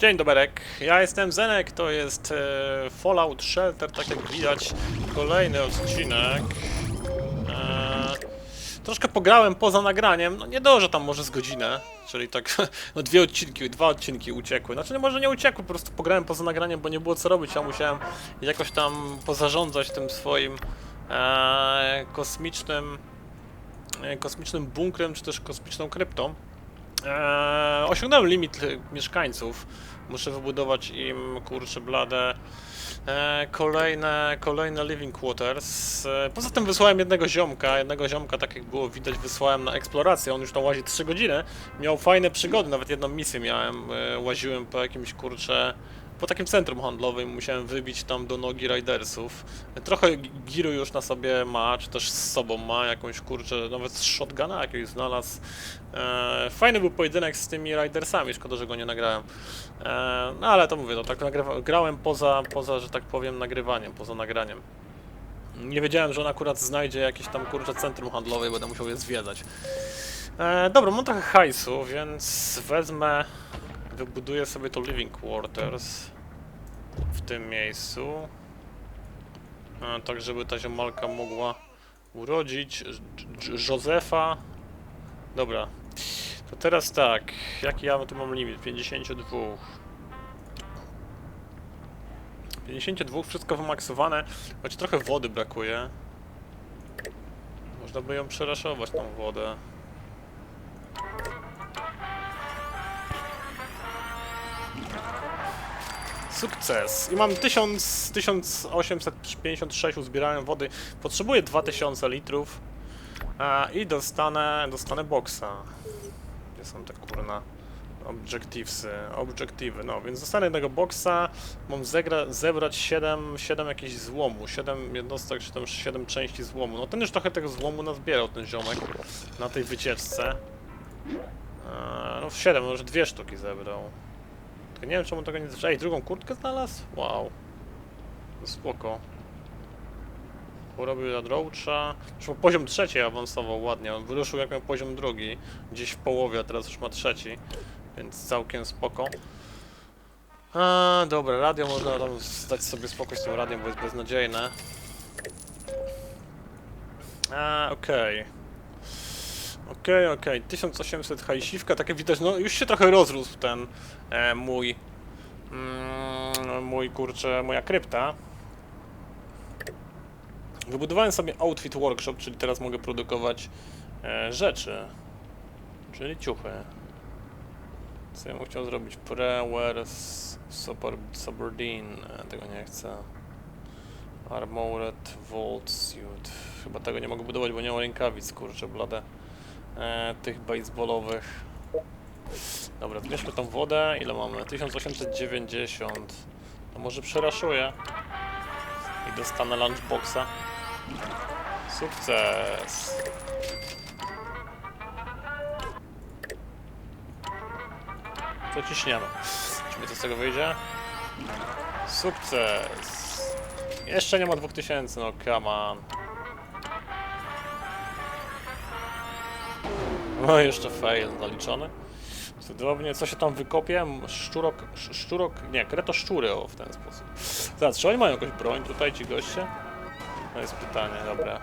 Dzień doberek, ja jestem Zenek, to jest e, Fallout Shelter, tak jak widać, kolejny odcinek. E, troszkę pograłem poza nagraniem, no nie dożę tam może z godzinę, czyli tak, no dwie odcinki, dwa odcinki uciekły. Znaczy no, może nie uciekły, po prostu pograłem poza nagraniem, bo nie było co robić, ja musiałem jakoś tam pozarządzać tym swoim e, kosmicznym, e, kosmicznym bunkrem, czy też kosmiczną kryptą. Eee, osiągnąłem limit mieszkańców. Muszę wybudować im, kurczę blade, e, kolejne, kolejne living quarters. E, poza tym wysłałem jednego ziomka, jednego ziomka, tak jak było widać, wysłałem na eksplorację. On już tam łazi 3 godziny. Miał fajne przygody, nawet jedną misję miałem. Łaziłem po jakimś, kurczę, po takim centrum handlowym musiałem wybić tam do nogi ridersów. Trochę gi- giru już na sobie ma, czy też z sobą ma jakąś kurczę, nawet z shotguna jakiegoś znalazł. E, fajny był pojedynek z tymi ridersami, szkoda, że go nie nagrałem. E, no ale to mówię, to tak grałem poza, poza, że tak powiem, nagrywaniem, poza nagraniem. Nie wiedziałem, że on akurat znajdzie jakieś tam kurczę centrum handlowe i będę musiał je zwiedzać. E, dobra, mam trochę hajsu, więc wezmę wybuduję sobie to living quarters w tym miejscu. E, tak, żeby ta ziomalka mogła urodzić Józefa. Dobra. To teraz tak, jaki ja tu mam limit? 52. 52, wszystko wymaksowane, choć trochę wody brakuje. Można by ją przeraszować, tą wodę. Sukces. I mam 1000, 1856 uzbierałem wody. Potrzebuję 2000 litrów. A, I dostanę, dostanę boksa. Gdzie są te kurna objectivesy, obiektywy, no więc dostanę jednego boksa, mam zegra, zebrać 7, 7 jakichś złomu, 7 jednostek, czy tam 7 części złomu. No ten już trochę tego złomu nazbierał, ten ziomek, na tej wycieczce. Eee, no 7, może dwie sztuki zebrał. Tylko nie wiem czemu tego nie... Ej, drugą kurtkę znalazł? Wow. Spoko. Porobił na Roacha. Ma poziom trzeci awansował ładnie. On wyruszył jak miał poziom drugi. Gdzieś w połowie, a teraz już ma trzeci. Więc całkiem spoko. A, dobra, radio można tam zdać sobie spokój z tym radiem, bo jest beznadziejne. A, okej. Okej, okej, 1800 hajsiwka, takie widać, no już się trochę rozrósł ten e, mój, mm, mój kurczę, moja krypta. Wybudowałem sobie outfit workshop, czyli teraz mogę produkować e, rzeczy, czyli ciuchy. Co ja bym chciał zrobić? Super, Subordine, e, tego nie chcę. Armored Vault Suit. Chyba tego nie mogę budować, bo nie mam rękawic, kurczę, blade e, tych baseballowych. Dobra, bierzmy tą wodę. Ile mamy? 1890. To może przeraszuję. I dostanę lunchboxa. Sukces! To ciśniemy. Czy mi to z tego wyjdzie? Sukces! Jeszcze nie ma 2000, no come on. No jeszcze fail zaliczony. Cudownie, co się tam wykopie? Szczurok, sz- szczurok, nie, kreto szczury, o, w ten sposób. Zaraz, czy oni mają jakąś broń tutaj, ci goście? To jest pytanie, dobra.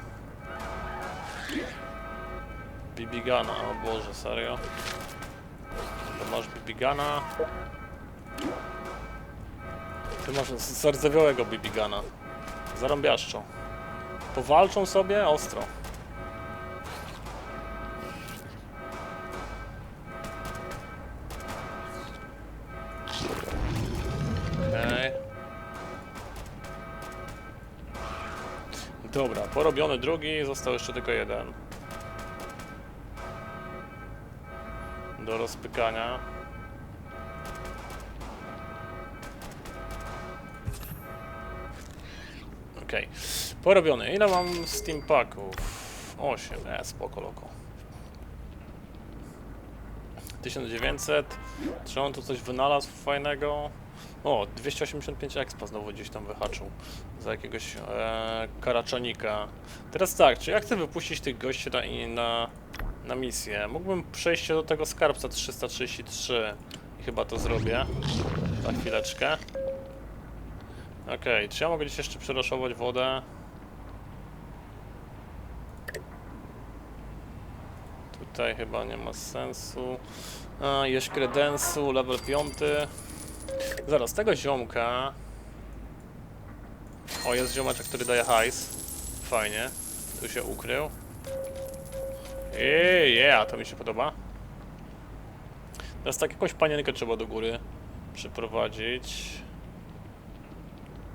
Bibigana, o Boże, serio? To masz Bibigana. Ty masz zardzewiałego Bibigana. Zarąbiaszczo. Powalczą sobie ostro. Dobra, porobiony drugi, został jeszcze tylko jeden. Do rozpykania. Okej, porobiony. Ile mam steampaków? 8, e, spoko loko. 1900. Czy on tu coś wynalazł fajnego? O, 285 expa znowu gdzieś tam wyhaczył za jakiegoś e, karaczonika. Teraz tak, czy ja chcę wypuścić tych gości na, na, na misję? Mógłbym przejść do tego skarbca 333 I chyba to zrobię. Za chwileczkę. Okej, czy ja mogę gdzieś jeszcze przeroszować wodę? Tutaj chyba nie ma sensu. A, jest kredensu, level 5. Zaraz, tego ziomka... O, jest ziomeczek, który daje hajs. Fajnie. Tu się ukrył. Eee, yeah, to mi się podoba. Teraz tak jakąś panienkę trzeba do góry przyprowadzić.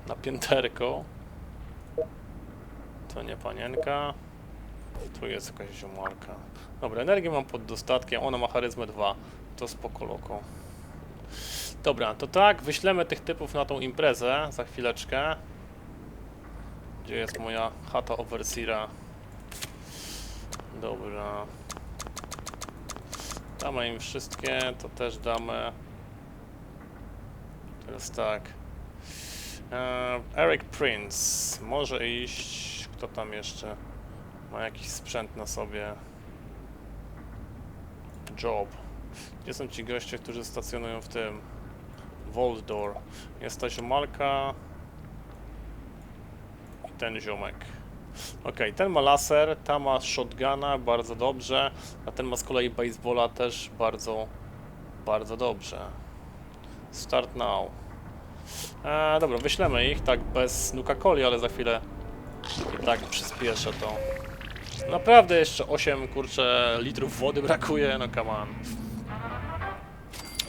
Na pięterko. To nie panienka. Tu jest jakaś ziomarka. Dobra, energię mam pod dostatkiem, ona ma charyzmę 2. To spoko loko. Dobra, to tak, wyślemy tych typów na tą imprezę za chwileczkę. Gdzie jest moja chata Overseera? Dobra. Damy im wszystkie, to też damy. Teraz tak. E, Eric Prince. Może iść. Kto tam jeszcze ma jakiś sprzęt na sobie? Job. Gdzie są ci goście, którzy stacjonują w tym? Voldor. Jest ta ziomalka. I ten ziomek. Okej, ten ma laser, ta ma shotguna, bardzo dobrze, a ten ma z kolei baseballa też bardzo, bardzo dobrze. Start now. E, dobra, wyślemy ich tak bez Nuka-Coli, ale za chwilę i tak przyspieszę to. Naprawdę jeszcze 8 kurczę litrów wody brakuje, no come on.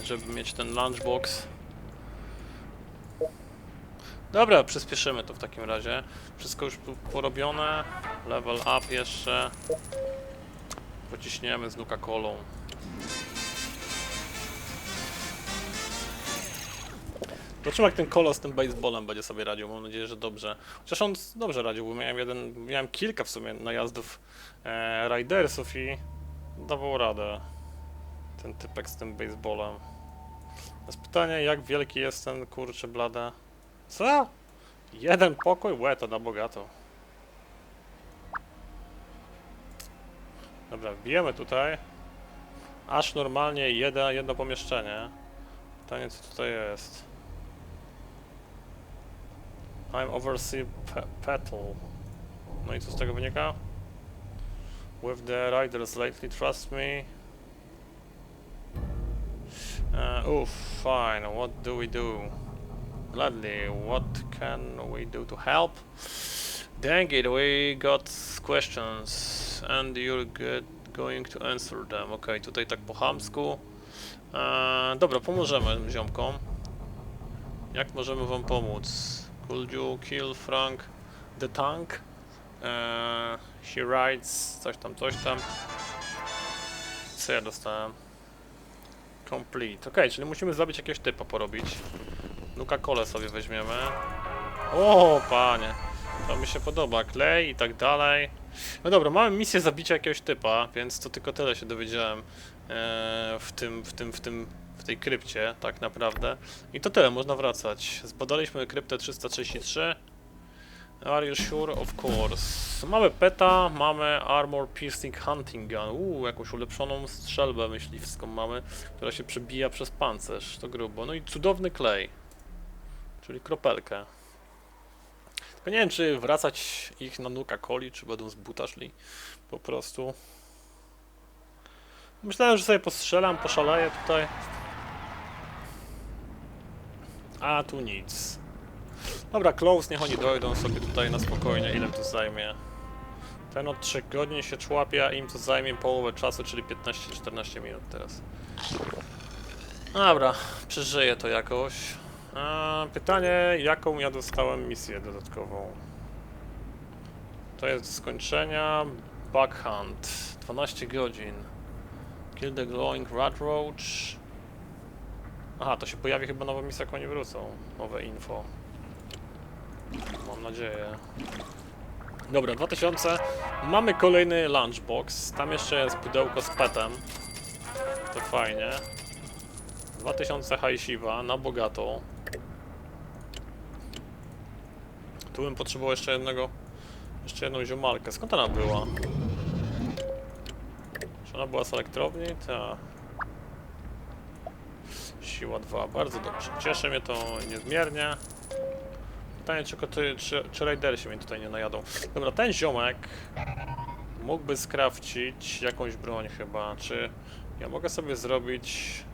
Żeby mieć ten lunchbox. Dobra, przyspieszymy to w takim razie. Wszystko już porobione. Level up jeszcze. Pociśniemy z Nuka-Colą. Zobaczymy jak ten kolos z tym baseballem będzie sobie radził. Mam nadzieję, że dobrze. Chociaż on dobrze radził, bo miałem jeden, miałem kilka w sumie najazdów e, Ridersów i dawał radę. Ten typek z tym baseballem. Jest pytanie, jak wielki jest ten kurczę blada. Co? Jeden pokój? Łe, to na bogato. Dobra, wbijemy tutaj. Aż normalnie jedno, jedno pomieszczenie. Pytanie, co tutaj jest. I'm oversee pe petal. No i co z tego wynika? With the riders lately, trust me. Uh, fine. What do we do? Gladly, what can we do to help? Dang it, we got questions and you're good going to answer them. Okej, tutaj tak po chamsku. Eee, dobra, pomożemy ziomkom. Jak możemy wam pomóc? Could you kill Frank the tank? Eee, he rides, coś tam, coś tam. Co ja dostałem? Complete. Okej, czyli musimy zabić jakiegoś typa porobić. Nuka kole sobie weźmiemy. O, panie. To mi się podoba. Klej i tak dalej. No dobra, mamy misję zabicia jakiegoś typa, więc to tylko tyle się dowiedziałem e, w tym, w tym, w tym, w tej krypcie, tak naprawdę. I to tyle, można wracać. Zbadaliśmy kryptę 333. Are you sure? Of course. Mamy peta, mamy armor piercing hunting gun. Uuu, jakąś ulepszoną strzelbę myśliwską mamy, która się przebija przez pancerz. To grubo. No i cudowny klej. Czyli kropelkę. Tylko nie wiem, czy wracać ich na nuka coli, czy będą z buta szli po prostu. Myślałem, że sobie postrzelam, poszaleję tutaj. A tu nic. Dobra, close, niech oni dojdą sobie tutaj na spokojnie, ile to zajmie. Ten od 3 godzin się człapie, a im to zajmie połowę czasu, czyli 15-14 minut teraz. Dobra, przeżyję to jakoś. Pytanie, jaką ja dostałem misję dodatkową? To jest do skończenia Bug Hunt. 12 godzin. Kill the glowing rat roach. Aha, to się pojawi chyba nowa misja, jak oni wrócą. Nowe info. Mam nadzieję. Dobra, 2000. Mamy kolejny lunchbox. Tam jeszcze jest pudełko z petem. To fajnie. 2000 hajsiwa na bogato. Tu bym potrzebował jeszcze jednego. Jeszcze jedną ziomalkę. Skąd ona była? Czy ona była z elektrowni? Ta. Siła 2, bardzo dobrze. Cieszy mnie to niezmiernie. Pytanie, czy, koty, czy, czy raiderzy mnie tutaj nie najadą. Dobra, ten ziomek mógłby skrawcić jakąś broń chyba. Czy ja mogę sobie zrobić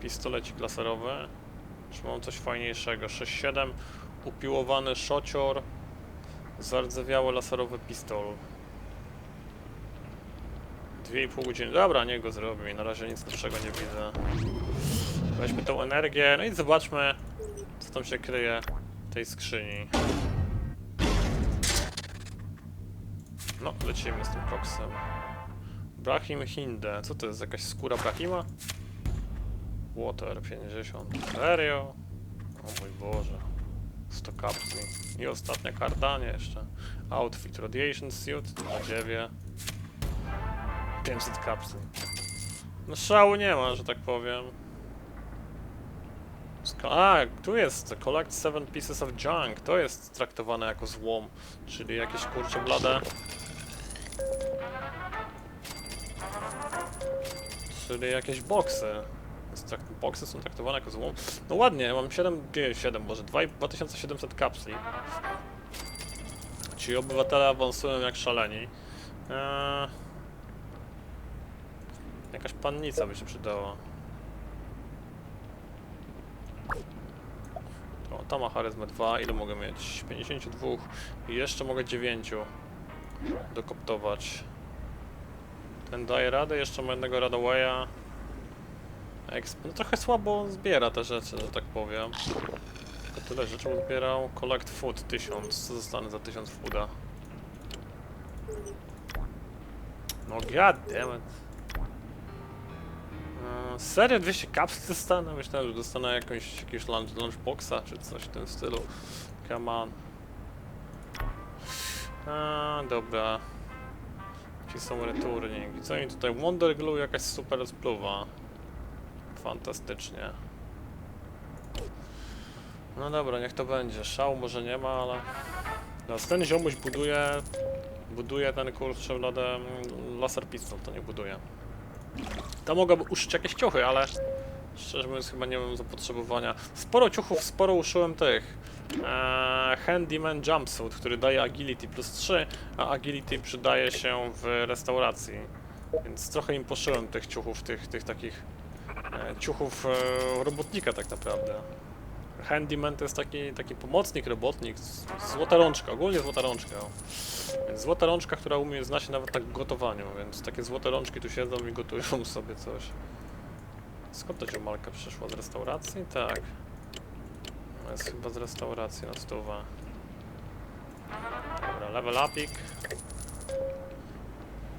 pistolecik laserowy? Czy mam coś fajniejszego? 6-7, upiłowany szocior, zardzewiały laserowy pistol. 2,5 godziny. Dobra, niech go zrobi. Na razie nic lepszego nie widzę. Weźmy tą energię, no i zobaczmy, co tam się kryje w tej skrzyni. No, lecimy z tym koksem. Brahim Hinde. Co to jest? Jakaś skóra Brahima? Water 50. Serio? O mój Boże. 100 kapsli. I ostatnia karta? Nie jeszcze. Outfit Radiation Suit. Nadziewie. 500 kapsli. No szału nie ma, że tak powiem. A, tu jest Collect 7 Pieces of Junk. To jest traktowane jako złom, czyli jakieś kurcze blade. Czyli jakieś boksy. Boksy są traktowane jako złom. No ładnie, mam 7, nie, 7 może 2 2700 kapsli. Ci obywatele awansują jak szaleni. Eee, jakaś pannica by się przydała. O, to ma charyzmę 2. Ile mogę mieć? 52. I jeszcze mogę 9 dokoptować. Ten daje radę, jeszcze ma jednego Radawaya. Exp no trochę słabo zbiera te rzeczy, że tak powiem. Tylko tyle rzeczy zbierał. Collect food 1000. Co zostanę za 1000 fooda? No god damn it. Eee, Serio 200 kapsli dostanę? Myślałem, że dostanę jakąś, jakiegoś lunch, lunchboxa czy coś w tym stylu. Come on. Dobra. Ci są returning. I co mi tutaj? Wonder Glue jakaś super spluwa. Fantastycznie. No dobra, niech to będzie. Szału może nie ma, ale... Teraz ten ziomuś buduje... Buduje ten kurczę lodem laser pistol, to nie buduje. To mogłoby uszyć jakieś ciuchy, ale... Szczerze mówiąc chyba nie mam zapotrzebowania. Sporo ciuchów, sporo uszyłem tych. Eee, Handyman Jumpsuit, który daje agility plus 3, a agility przydaje się w restauracji. Więc trochę im poszyłem tych ciuchów, tych, tych takich ciuchów e, robotnika tak naprawdę. Handyman to jest taki, taki pomocnik, robotnik, złota rączka, ogólnie złota rączka. Więc złota rączka, która umie, zna się nawet tak gotowaniu, więc takie złote rączki tu siedzą i gotują sobie coś. Skąd ta ziomalka przyszła? Z restauracji? Tak. Jest chyba z restauracji na stówę. Dobra, level upik.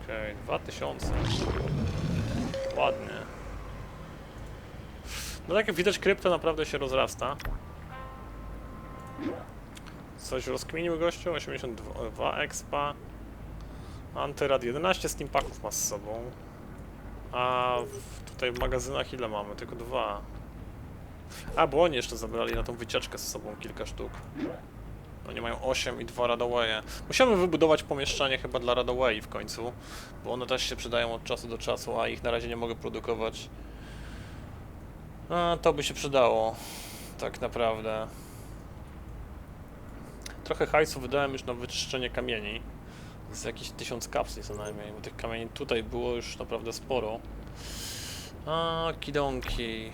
Okej, 2000. Ładnie. No tak jak widać, krypto naprawdę się rozrasta. Coś rozkminił gościu? 82 expa. Antyrad 11 steampaków ma z sobą. A w, tutaj w magazynach ile mamy? Tylko dwa. A, bo oni jeszcze zabrali na tą wycieczkę z sobą kilka sztuk. Oni mają 8 i 2 Radowaye. Musiałem wybudować pomieszczenie chyba dla Radaway w końcu, bo one też się przydają od czasu do czasu, a ich na razie nie mogę produkować. A, to by się przydało. Tak naprawdę. Trochę hajsu wydałem już na wyczyszczenie kamieni. Z jakichś 1000 kapsli co najmniej, bo tych kamieni tutaj było już naprawdę sporo. A, kidonki.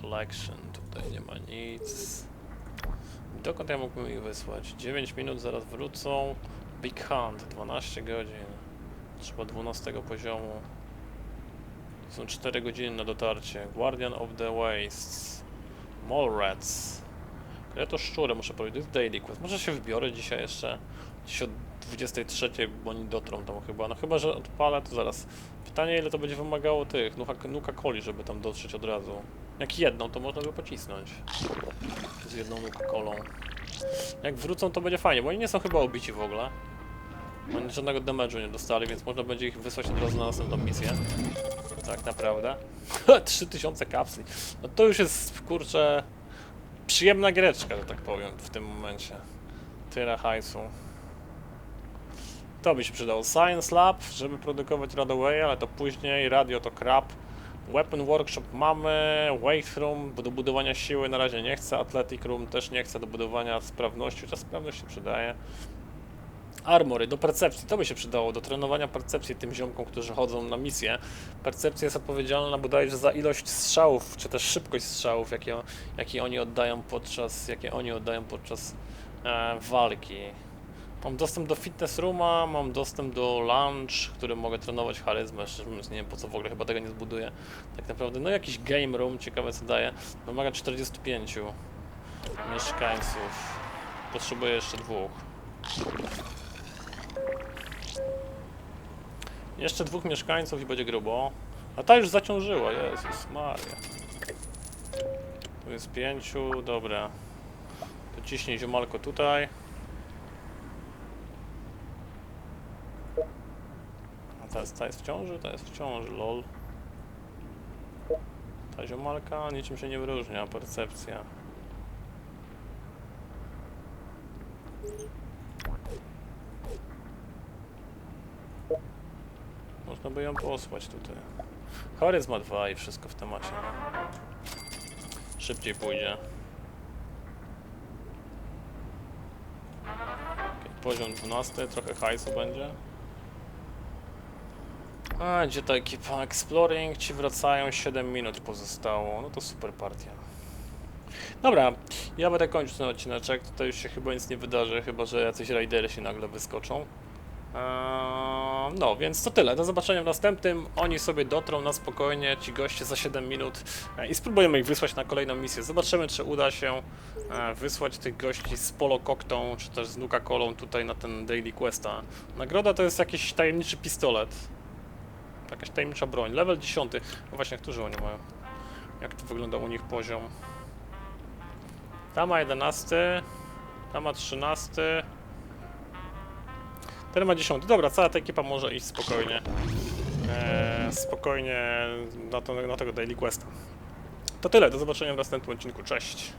Collection, tutaj nie ma nic. Dokąd ja mógłbym ich wysłać? 9 minut, zaraz wrócą. Big Hunt, 12 godzin. Trzeba 12 poziomu. Są 4 godziny na dotarcie. Guardian of the Wastes. Mole Rats. Ja to szczurę muszę powiedzieć, to jest daily quest. Może się wybiorę dzisiaj jeszcze. Dziś od 23, bo oni dotrą tam chyba. No chyba, że odpalę, to zaraz. Pytanie, ile to będzie wymagało tych nuka, nuka coli, żeby tam dotrzeć od razu. Jak jedną, to można by pocisnąć. Z jedną nuka kolą. Jak wrócą, to będzie fajnie, bo oni nie są chyba obici w ogóle. Oni żadnego damage'u nie dostali, więc można będzie ich wysłać od razu na następną misję. Tak naprawdę. 3000 kapsli. No to już jest, kurczę, przyjemna giereczka, że tak powiem, w tym momencie. Tyle hajsu. To by się przydało. Science Lab, żeby produkować Radaway, ale to później. Radio to crap. Weapon Workshop mamy, Weight Room, do budowania siły na razie nie chcę, Athletic Room też nie chcę, do budowania sprawności, chociaż sprawność się przydaje. Armory, do percepcji, to by się przydało, do trenowania percepcji tym ziomkom, którzy chodzą na misję. Percepcja jest odpowiedzialna bodajże za ilość strzałów, czy też szybkość strzałów, jakie, jakie oni oddają podczas, jakie oni oddają podczas e, walki. Mam dostęp do fitness rooma, mam dostęp do lunch, który mogę trenować charyzmę, nie wiem po co w ogóle, chyba tego nie zbuduję. Tak naprawdę, no jakiś game room, ciekawe co daje. Wymaga 45 mieszkańców. Potrzebuję jeszcze dwóch. Jeszcze dwóch mieszkańców i będzie grubo. A ta już zaciążyła, Jezus Maria. Tu jest pięciu, dobra. To ciśnij ziomalko tutaj. A ta jest, ta jest w ciąży? Ta jest w ciąży, lol. Ta ziomalka niczym się nie wyróżnia, percepcja. By ją posłać tutaj. Charyzma 2 i wszystko w temacie. Szybciej pójdzie. Okej, Poziom 12, trochę hajsu będzie. A, gdzie ta ekipa Exploring? Ci wracają, 7 minut pozostało. No to super partia. Dobra, ja będę kończył ten odcineczek. Tutaj już się chyba nic nie wydarzy, chyba że jacyś raidery się nagle wyskoczą. Eee, No, więc to tyle. Do zobaczenia w następnym. Oni sobie dotrą na spokojnie, ci goście za 7 minut e, i spróbujemy ich wysłać na kolejną misję. Zobaczymy, czy uda się e, wysłać tych gości z Polo Koktą, czy też z Nuka Colą tutaj na ten Daily Questa. Nagroda to jest jakiś tajemniczy pistolet. Jakaś tajemnicza broń. Level 10. No właśnie, którzy oni mają? Jak to wygląda u nich poziom? Ta ma 11, ta ma 13. Ten ma 10. Dobra, cała ta ekipa może iść spokojnie. Eee, spokojnie na, to, na tego Daily Questa. To tyle, do zobaczenia w następnym odcinku. Cześć.